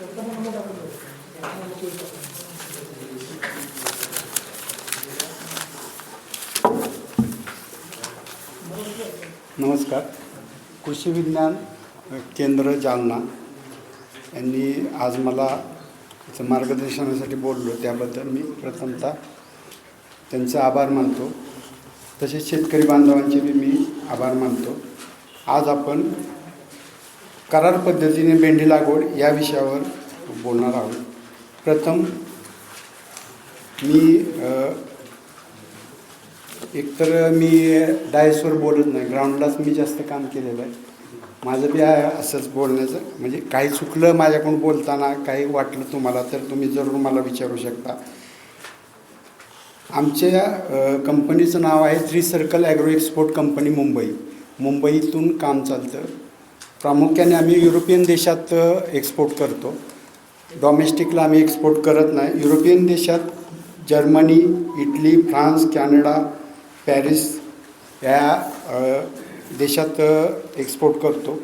नमस्कार. कृषी विज्ञान केंद्र जालना. यांनी आज मला मार्गदर्शनासाठी बोललो. त्याबद्दल मी प्रथमतः त्यांचे आभार मानतो. तसेच शेतकरी बांधवांचे बी मी आभार मानतो. आज आपण करार पद्धतीने भेंडी लागवड या विषयावर बोलणार आहोत. प्रथम मी एकतर मी डायसवर बोलत नाही ग्राउंडलाच मी जास्त काम केलेलं आहे. माझं बी आहे असंच बोलण्याचं म्हणजे काही चुकलं माझ्याकडून बोलताना काही वाटलं तुम्हाला तर तुम्ही जरूर मला विचारू शकता. आमच्या कंपनीचं नाव आहे three circle agro export company Mumbai. मुंबईतून काम चालतं. प्रामुख्याने आम्ही युरोपियन देशात एक्सपोर्ट करतो. डॉमेस्टिकला आम्ही एक्सपोर्ट करत नाही. युरोपियन देशात Germany Italy France Canada Paris या देशात एक्सपोर्ट करतो.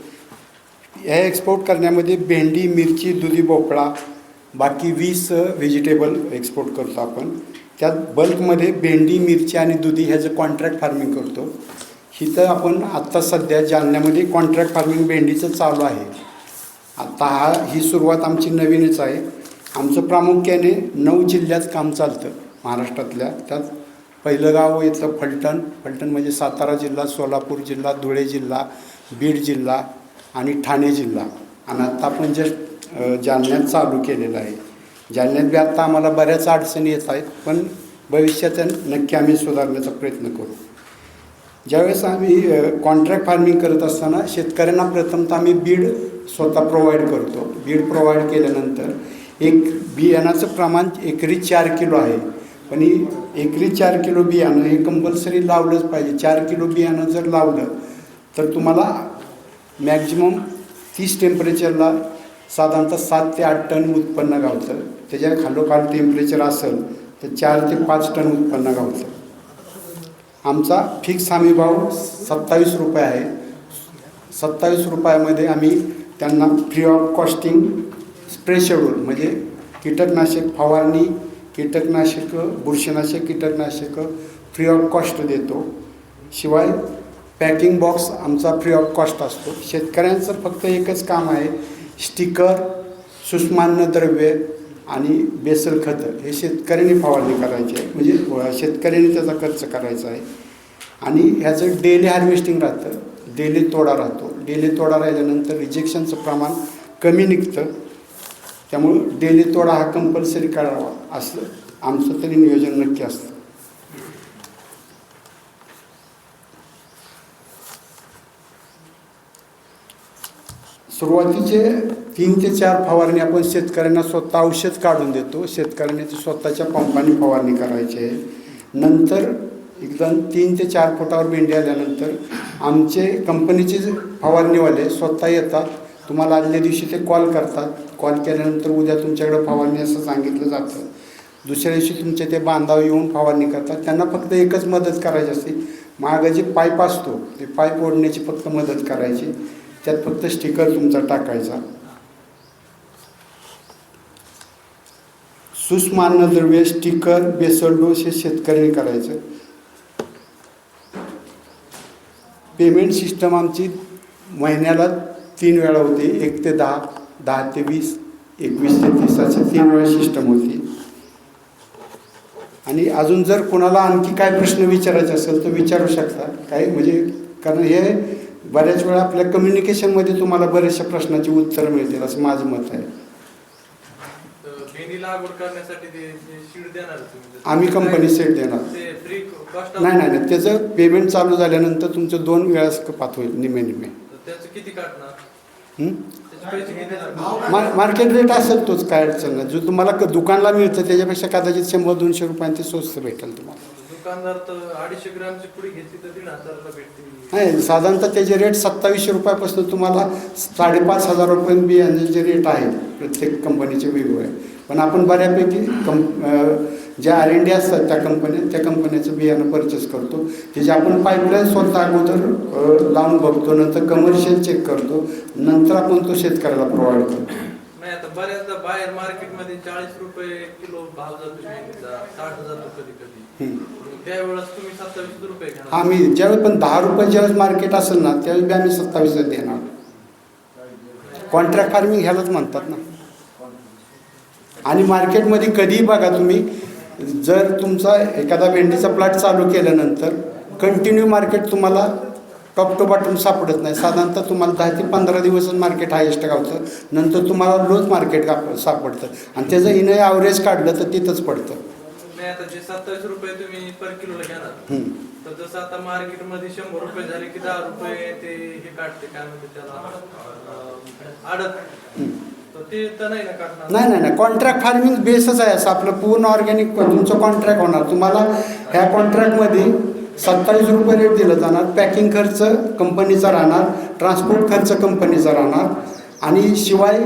ह्या एक्सपोर्ट करण्यामध्ये भेंडी मिरची दुधी भोपळा बाकी वीस व्हेजिटेबल एक्सपोर्ट करतो आपण. त्यात बल्कमध्ये भेंडी मिरची आणि दुधी ह्याचं कॉन्ट्रॅक्ट फार्मिंग करतो. इथं आपण आत्ता सध्या जालन्यामध्ये कॉन्ट्रॅक्ट फार्मिंग भेंडीचं चालू आहे. आता हा ही सुरुवात आमची नवीनच आहे. आमचं प्रामुख्याने नऊ जिल्ह्यात काम चालतं महाराष्ट्रातल्या. त्यात पहिलं गाव येतं फलटण. फलटण म्हणजे सातारा जिल्हा सोलापूर जिल्हा धुळे जिल्हा बीड जिल्हा आणि ठाणे जिल्हा. आणि आता आपण जस्ट जालन्यात चालू केलेलं आहे. जालन्यात बी आत्ता आम्हाला बऱ्याच अडचणी येत आहेत पण भविष्यात नक्की आम्ही सुधारण्याचा प्रयत्न करू. ज्यावेळेस आम्ही कॉन्ट्रॅक्ट फार्मिंग करत असताना शेतकऱ्यांना प्रथमतः आम्ही बीड स्वतः प्रोव्हाइड करतो. बीड प्रोव्हाइड केल्यानंतर एक बियाणाचं प्रमाण एकरी चार किलो आहे. पण ही एकरी चार किलो बियाणं हे कंपल्सरी लावलंच पाहिजे. चार किलो बियाणं जर लावलं तर तुम्हाला मॅक्झिमम तीस टेम्परेचरला साधारणतः सात ते आठ टन उत्पन्न गावतं. त्याच्या खालोखाल टेम्परेचर असेल तर चार ते पाच टन उत्पन्न गावतं. आमचा फिक्स हमी भाव सत्तावीस रुपये आहे. सत्तावीस रुपयामध्ये आम्ही त्यांना free of costing spray schedule म्हणजे कीटकनाशक फवारणी कीटकनाशकं बुरशीनाशक कीटकनाशकं फ्री ऑफ कॉस्ट देतो. शिवाय पॅकिंग बॉक्स आमचा फ्री ऑफ कॉस्ट असतो. शेतकऱ्यांचं फक्त एकच काम आहे स्टिकर सुष्मान्य द्रव्य आणि बेसल खतं. हे शेतकऱ्यांनी फवारणी करायची आहे. म्हणजे गोळा शेतकऱ्यांनी त्याचा खर्च करायचा आहे. आणि ह्याचं डेली हार्वेस्टिंग राहतं. डेली तोडा राहतो. डेली तोडा राहिल्यानंतर रिजेक्शनचं प्रमाण कमी निघतं. त्यामुळं डेली तोडा हा कंपल्सरी करावा असं आमचं तरी नियोजन नक्की असतं. सुरुवातीचे तीन ते चार फवारणी आपण शेतकऱ्यांना स्वतः औषध काढून देतो. शेतकऱ्यांनी ते स्वतःच्या पंपाने फवारणी करायची आहे. नंतर एकदम तीन ते चार फुटावर भेंडी आल्यानंतर आमचे कंपनीचे फवारणीवाले स्वतः येतात. तुम्हाला आदल्या दिवशी ते कॉल करतात. कॉल केल्यानंतर उद्या तुमच्याकडे फवारणी असं सांगितलं जातं. दुसऱ्या दिवशी तुमचे ते बांधाव येऊन फवारणी करतात. त्यांना फक्त एकच मदत करायची असते. मागं जे पाईप असतो ते पाईप ओढण्याची फक्त मदत करायची. त्यात फक्त स्टिकर तुमचा टाकायचा. सूक्ष्म अन्नद्रव्य स्टिकर बेसल डोस हे शेतकऱ्यांनी करायचं. पेमेंट सिस्टम आमची महिन्याला तीन वेळा होती. एक ते दहा दहा ते वीस एकवीस ते तीस अशा तीन वेळा सिस्टम होती. आणि अजून जर कोणाला आणखी काय प्रश्न विचारायचे असेल तर विचारू शकता. काही म्हणजे कारण हे बऱ्याच वेळा आपल्या कम्युनिकेशनमध्ये तुम्हाला बऱ्याचशा प्रश्नाची उत्तरं मिळतील असं माझं मत आहे. लागवड करण्यासाठी ते शीड देणार तुम्ही. आम्ही कंपनी सेट देणार. ते फ्री कॉस्ट नाही नाही नाही. त्याचं पेमेंट चालू झाल्यानंतर तुमचं दोन वेळास पात होईल निमे निमे त्याचं किती काढणार? हं? त्याचे पैसे किती लागणार? मा मार्केट रेट असेल तोच काय अडचण नाही. जो तुम्हाला क- दुकानला मिळतं त्याच्यापेक्षा कदाचित शंभर दोनशे रुपयांनी ते स्वस्त भेटेल तुम्हाला. दुकानदार तर अडीचशे ग्रामची पुडी घेतली तर दीड हजारला भेटते नाही साधारणतः त्याचे रेट सत्तावीसशे रुपयापासून तुम्हाला साडेपाच हजार रुपये बियाण्याचे रेट आहेत. प्रत्येक कंपनीचे वेगवेगळे. पण आपण बऱ्यापैकी कंप ज्या आर एन डी असतात त्या कंपन्या त्या कंपन्याचं बियाणं परचेस करतो. त्याची आपण पाईपलाईन स्वतः अगोदर लावून बघतो नंतर कमर्शियल चेक करतो नंतर आपण तो शेतकऱ्याला प्रोव्हाइड करतो. नाही आता बऱ्याचदा बाहेर मार्केटमध्ये चाळीस रुपये किलो भाव जातो मेथीचा साठ जातो कधी कधी. हम्म. त्यावेळेस तुम्ही सत्तावीस रुपये घ्या. आम्ही ज्यावेळेस पण दहा रुपये ज्यावेळेस मार्केट असेल ना त्यावेळेस बी आम्ही सत्तावीस देणार. कॉन्ट्रॅक्ट फार्मिंग ह्यालाच म्हणतात ना. आणि मार्केटमध्ये कधीही बघा तुम्ही जर तुमचा एखादा भेंडीचा प्लॉट चालू केल्यानंतर कंटिन्यू मार्केट तुम्हाला टॉप टू बॉटम सापडत नाही. साधारणतः तुम्हाला दहा ते पंधरा दिवसच मार्केट हायेस्ट गावतं. नंतर तुम्हाला लोच मार्केट सापडतं. आणि त्याचं इनं ॲव्हरेज काढलं तर तिथंच पडतं. आता जे सत्तावीस रुपये तुम्ही पर किलोला घेणार हम्म. तर जसं आता मार्केटमध्ये शंभर रुपये झाले की दहा रुपये ते हे काढते काय म्हणते त्याला? अं, आडत तर ते तर नाही नाही नाही कॉन्ट्रॅक्ट फार्मिंग बेसच आहे असं. आपलं पूर्ण ऑर्गॅनिक तुमचं कॉन्ट्रॅक्ट होणार. तुम्हाला ह्या कॉन्ट्रॅक्टमध्ये सत्तावीस रुपये रेट दिलं जाणार. पॅकिंग खर्च कंपनीचा राहणार. ट्रान्सपोर्ट खर्च कंपनीचा राहणार. आणि शिवाय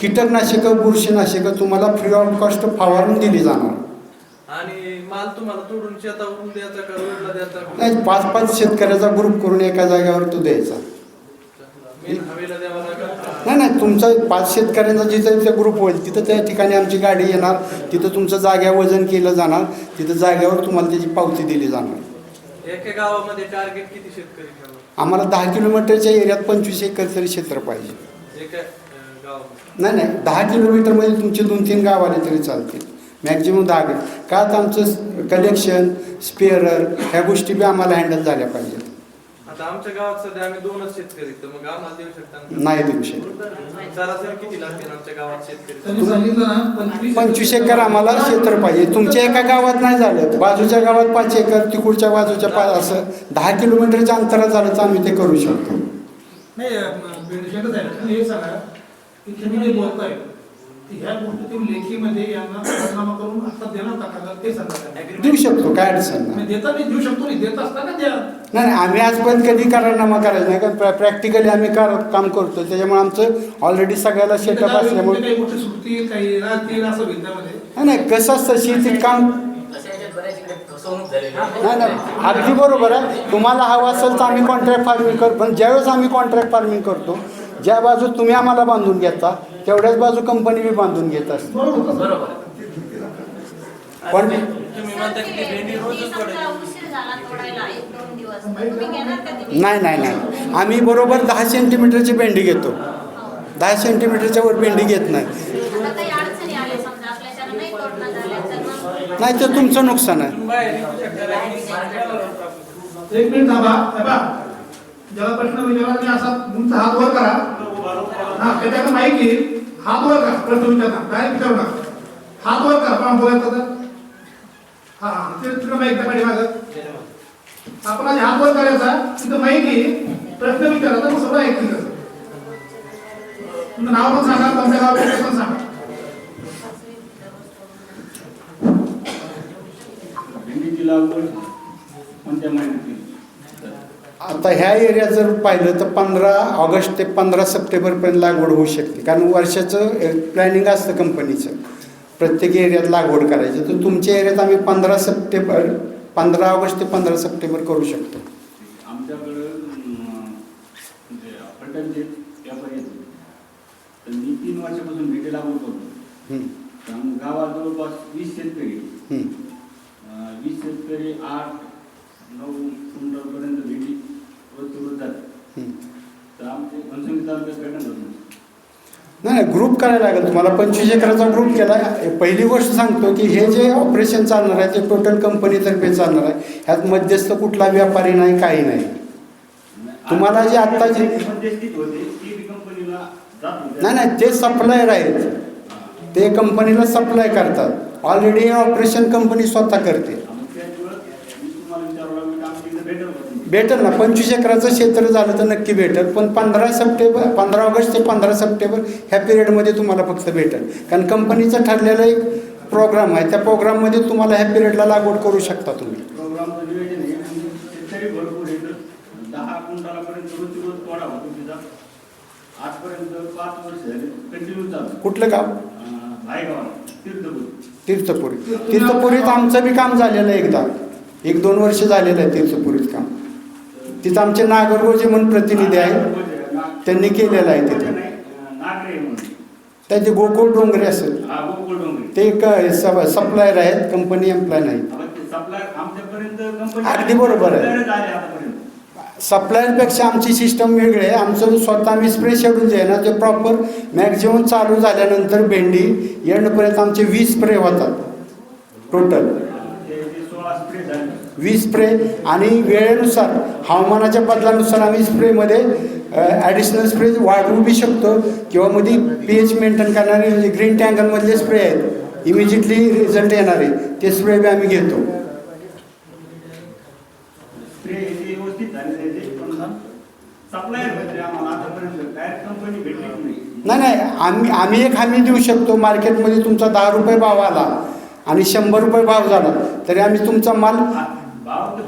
कीटकनाशकं बुरशीनाशकं तुम्हाला फ्री ऑफ कॉस्ट फवारून दिली जाणार. आणि माल तुम्हाला तोडून शेतावरून द्यायचा का रोडला द्यायचा? का? नाही पाच पाच शेतकऱ्याचा ग्रुप करून एका जागेवर तो द्यायचा. नाही नाही तुमचा पाच शेतकऱ्यांचा जिथं तिथं ग्रुप होईल तिथं त्या ठिकाणी आमची गाडी येणार तिथं तुमचं जाग्यावर वजन केलं जाणार तिथं जाग्यावर तुम्हाला त्याची पावती दिली जाणार. एका गावामध्ये टार्गेट किती शेतकरी आम्हाला दहा किलोमीटरच्या एरियात पंचवीस एकर तरी क्षेत्र पाहिजे. नाही नाही दहा किलोमीटरमध्ये तुमचे दोन तीन गाव आले तरी चालतील. मॅक्झिमम दहा का तर आमचं कलेक्शन स्पेअरर ह्या गोष्टी बी आम्हाला हँडल झाल्या पाहिजेत. आता आमच्या गावात सध्या आम्ही दोनच शेतकरी आहेत, तर मग आम्हाला देऊ शकता ना? नाही देऊ शकत. सरासरी किती लागतील आमच्या गावात शेतकरी? त्यांनी सांगितलं ना पंचवीस पंचवीस एकर आम्हाला क्षेत्र पाहिजे. तुमच्या एका गावात नाही झालं बाजूच्या गावात पाच एकर तिकडच्या बाजूच्या पाच असं दहा किलोमीटरच्या अंतरात झालं तर आम्ही ते करू शकतो. नाही बेनिफिटच आहे. तुम्ही हे सांगा की तुम्ही जे बोलताय. की ह्या गोष्टी तुम्ही लेखीमध्ये यांना राजीनामा करून आता देणार का? कागद ते सांगा त्यांना. देऊ शकतो काय अडचण नाही. देता नाही देऊ शकतो नाही देत असताना द्या. नाही नाही, आम्ही आजपर्यंत कधी करारनामा करायचं नाही कारण प्रॅक्टिकली आम्ही कार काम करतो त्याच्यामुळे आमचं ऑलरेडी सगळ्याला सेटअप असल्यामुळे तिथे काही गोष्टी सुटतील काही राहतील असं नाही नाही कसं असतं शेतीत काम. नाही नाही अगदी बरोबर आहे. तुम्हाला हवं असेल तर आम्ही कॉन्ट्रॅक्ट फार्मिंग करतो पण ज्यावेळेस आम्ही कॉन्ट्रॅक्ट फार्मिंग करतो ज्या बाजू तुम्ही आम्हाला बांधून घेता तेवढ्याच बाजू कंपनी बी बांधून घेत असते बरोबर. बरोबर आहे. पण नाही नाही नाही. आम्ही बरोबर दहा सेंटीमीटरची भेंडी घेतो. दहा सेंटीमीटरच्या वर भेंडी घेत नाही. नाही तर तुमचं नुकसान आहे. एक मिनिट थांबा. ज्याला प्रश्न विचारला मी असा तुमचा हात वर करा. हा त्याच्याकडे माहिती हात वर करा प्रश्न विचारणार. डायरेक्ट विचारू नका. हात वर करा पण बोलायचं तर हा ते तुला माहिती त्या पाठीमागं. आपण आधी हात वर करायचा. तिथं माहिती प्रश्न विचारायचा. मग सगळं ऐकतील तुमचं नाव पण सांगा. तुमच्या गावाचं पण सांगा. भेंडीची लागवड कोणत्या महिन्यात? आता ह्या एरियात जर पाहिलं तर पंधरा ऑगस्ट ते पंधरा सप्टेंबरपर्यंत लागवड होऊ शकते. कारण वर्षाचं प्लॅनिंग असतं कंपनीचं प्रत्येक एरियात लागवड करायची. तर तुमच्या एरियात आम्ही पंधरा सप्टेंबर पंधरा ऑगस्ट ते पंधरा सप्टेंबर करू शकतो. तीन वर्षापासून लागवड करतो. गावात जवळपास वीस शेतकरी वीस आठ नऊ भेंडी नाही ग्रुप करायला लागेल. तुम्हाला पंचवीस एकराचा ग्रुप केला. पहिली गोष्ट सांगतो की हे जे ऑपरेशन चालणार आहे ते टोटल कंपनीतर्फे चालणार आहे. ह्यात मध्यस्थ कुठला व्यापारी नाही काही नाही. तुम्हाला जे आत्ता जे- नाही नाही ते सप्लायर आहेत. ते कंपनीला सप्लाय करतात. ऑलरेडी हे ऑपरेशन कंपनी स्वतः करते मग त्याच्यामुळं मी तुम्हाला विचारावं लागलं की आमच्या इथं भेटेल ना. पंचवीस एकराचं क्षेत्र झालं तर नक्की भेटेल. पण पंधरा सप्टेंबर पंधरा ऑगस्ट ते पंधरा सप्टेंबर ह्या पिरियडमध्ये तुम्हाला फक्त भेटेल. कारण कंपनीचं ठरलेलं एक प्रोग्राम आहे. त्या प्रोग्राममध्ये तुम्हाला ह्या पिरियडला लागवड करू शकता तुम्ही. कुठलं गाव? भायगाव. तीर्थपूर. तीर्थपुरी. तीर्थपुरीत आमचं बी काम झालेलं आहे एकदा. एक दोन वर्ष झालेलं आहे तीर्थपुरीत काम तिथं आमचे नागरगोजे म्हणून प्रतिनिधी आहेत. त्यांनी केलेलं आहे तिथे. त्यांचे गोकुळ डोंगरे असेल. हा ते एक सप्लायर आहेत कंपनी एम्प्लॉय नाही. अगदी बरोबर आहे. सप्लायरपेक्षा आमची सिस्टम वेगळी आहे. आमचं स्वतः आम्ही स्प्रे शेड्यूल जे आहे ना ते प्रॉपर मॅक्झिमम चालू झाल्यानंतर भेंडी एंडपर्यंत आमचे वीस स्प्रे होतात. टोटल वीस स्प्रे आणि वेळेनुसार हवामानाच्या बदलानुसार आम्ही स्प्रेमध्ये ॲडिशनल स्प्रे वाढवू बी शकतो किंवा मध्ये पी एच मेंटेन करणारे म्हणजे ग्रीन टँगलमधले स्प्रे आहेत इमिजिएटली रिझल्ट येणारे ते स्प्रे बी आम्ही घेतो. नाही नाही. आम्ही आम्ही एक हमी देऊ शकतो मार्केटमध्ये तुमचा दहा रुपये भाव आला आणि शंभर रुपये भाव झाला तरी आम्ही तुमचा माल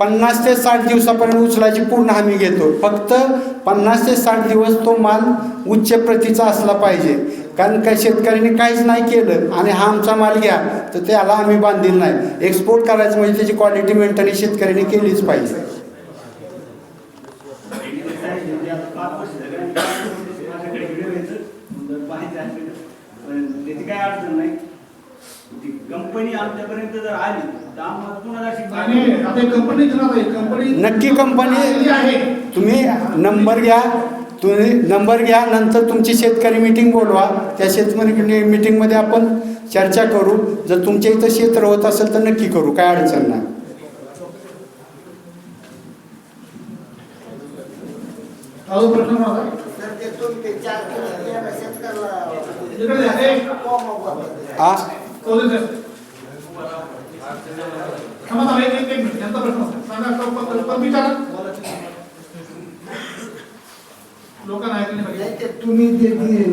पन्नास ते साठ दिवसापर्यंत उचलायची पूर्ण हमी घेतो. फक्त पन्नास ते साठ दिवस तो माल उच्च प्रतीचा असला पाहिजे. कारण काय शेतकऱ्यांनी काहीच नाही केलं आणि हा आमचा माल घ्या तर त्याला आम्ही बांधील नाही. एक्सपोर्ट करायचं म्हणजे त्याची क्वालिटी मेंटेन शेतकऱ्यांनी केलीच पाहिजे. काय अडचण नाही. ती कंपनी आमच्यापर्यंत जर आली तर आम्हाला कुणाला अशी आणि आता कंपनी कंपनी नक्की आहे. तुम्ही नंबर घ्या तुम्ही नंबर घ्या नंतर तुमची शेतकरी मिटिंग बोलवा. त्या शेतकरी मिटिंगमध्ये आपण चर्चा करू. जर तुमच्या इथं क्षेत्र होत असेल तर नक्की करू काय अडचण नाही. प्रश्न चौधरी साहेब. थांबा, थांबा, एक- एक- एक मिनिट, यांचा प्रश्न होता. सांगा, तो- तो- तो- तो विचारा. लोकांना ऐकले पाहिजे नाही ते तुम्ही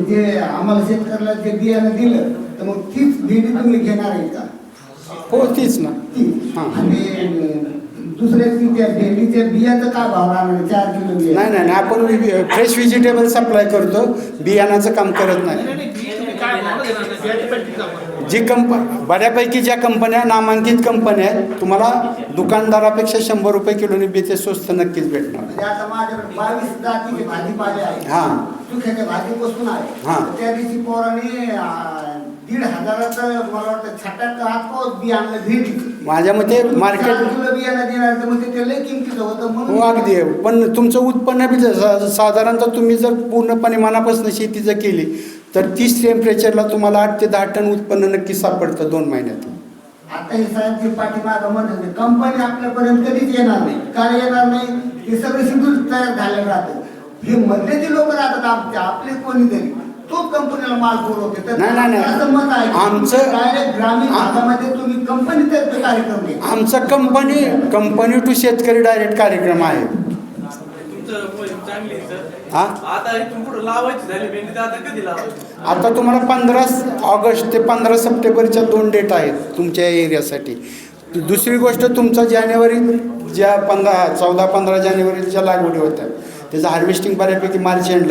जे आम्हाला शेतकऱ्याला जे बियाणं दिलं तर मग तीच भेंडी तुम्ही घेणार आहे का हो तीच ना ती हां. आणि दुसऱ्या त्या भेंडीच्या बियाचं काय भाव राहणार आहे? चार किलो बिया नाही नाही नाही आपण फ्रेश व्हेजिटेबल सप्लाय करतो बियाणाचं काम करत नाही नाही, नाही, बी जी कंप बऱ्यापैकी ज्या कंपन्या नामांकित कंपन्या आहेत तुम्हाला दुकानदारापेक्षा शंभर रुपये किलोने बी ते स्वस्त नक्कीच भेटणार. म्हणजे हां. आहे. हां. त्या दिवशी पोराने अं, दीड हजाराचं मला वाटतं माझ्या मते मार्केट किलो बियाणं देणार तर मग ते लय किमतीचं होतं हो म्हणून अगदी. आहे. पण तुमचं उत्पन्न बी साधारणतः तुम्ही जर पूर्णपणे मनापासून शेती जर केली तर तीस टेम्परेचरला तुम्हाला आठ ते दहा टन उत्पन्न नक्की सापडतं दोन महिन्यात आता हे साहेब जे पाठीमागं म्हणत होते कंपनी आपल्यापर्यंत कधीच येणार नाही. काय येणार नाही? हे सगळं शेड्यूल तयार झालेलं राहतं. हे मधले जे लोक राहतात आमच्या आपले कोणीतरी. तोच कंपनीला माल पुरवते. तर नाही, नाही, नाही. असं मत आहे आमचं- डायरेक्ट ग्रामीण भागामध्ये तुम्ही कंपनीतर्फे कार्यक्रम घ्या. आमचा कंपनी कंपनी टू शेतकरी डायरेक्ट कार्यक्रम आहे. तुमचं चांगली सर हा? आता इथून पुढे लावायची झाली? भेंडी तर आता कधी लावायची? आता तुम्हाला पंधरा ऑगस्ट ते पंधरा सप्टेंबरच्या दोन डेट आहेत तुमच्या एरियासाठी. दुसरी गोष्ट तुमचा जानेवारी ज्या पंधरा चौदा पंधरा जानेवारीच्या लागवडी होत्या त्याचं हार्वेस्टिंग बऱ्यापैकी मार्च एंड